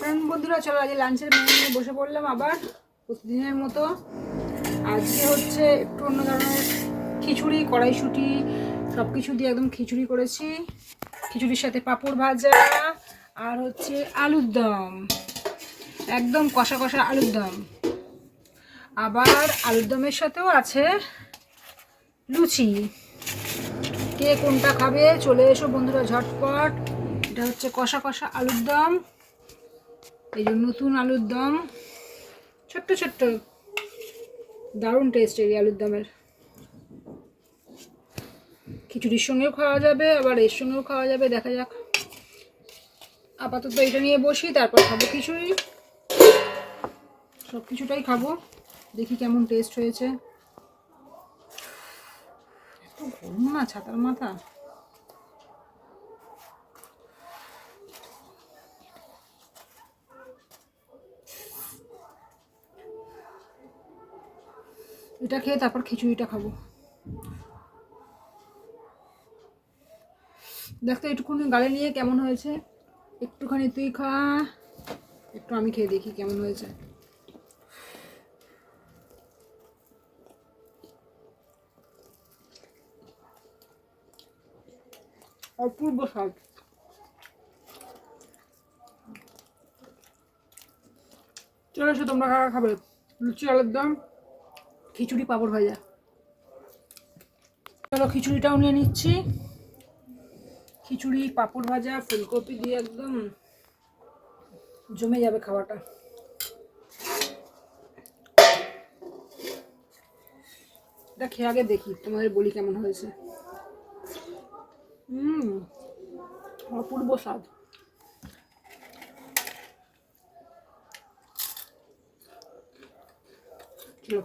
Friend বন্ধুরা চলো আজকে লাঞ্চের মেনু নিয়ে বসে পড়লাম আবার প্রতিদিনের মতো। আজকে হচ্ছে একটু অন্য ধরনের খিচুড়ি, কড়াইশুটি সব কিছু দিয়ে একদম খিচুড়ি করেছি। খিচুড়ির সাথে পাঁপড় ভাজা আর হচ্ছে আলুর দম। একদম কষা কষা আলুর দম। আবার আলুর দমের সাথেও আছে লুচি। কে কোনটা খাবে, চলে এসো বন্ধুরা ঝটপট। এটা হচ্ছে কষা কষা আলুর দম। এই যে নতুন আলুর দম, ছোট্ট ছোট্ট, দারুণ টেস্ট এই আলুর দমের। খিচুড়ির সঙ্গেও খাওয়া যাবে, আবার এর সঙ্গেও খাওয়া যাবে, দেখা যাক। আপাতত এটা নিয়ে বসি, তারপর খাব খিচুড়ি। সব কিছুটাই খাব, দেখি কেমন টেস্ট হয়েছে। এত গরম না, ছাতার মাথা। এটা খেয়ে তারপর খিচুড়িটা খাব। দেখতো একটুখানি গালে নিয়ে কেমন হয়েছে। একটুখানি তুই খা, একটু আমি খেয়ে দেখি কেমন হয়েছে। অপূর্ব স্বাদ। চলে এসো, তোমরা খাবে। লুচি, আলুর দম। খিচুড়ি পাঁপড় ভাজা। চলো খিচুড়িটাও নিয়ে নিচ্ছি। খিচুড়ি, পাঁপড় ভাজা, ফুলকপি দিয়ে একদম জমে যাবে খাওয়াটা। এটা খেয়ে আগে দেখি, তোমাদের বলি কেমন হয়েছে। হুম অপূর্ব স্বাদ। চলো।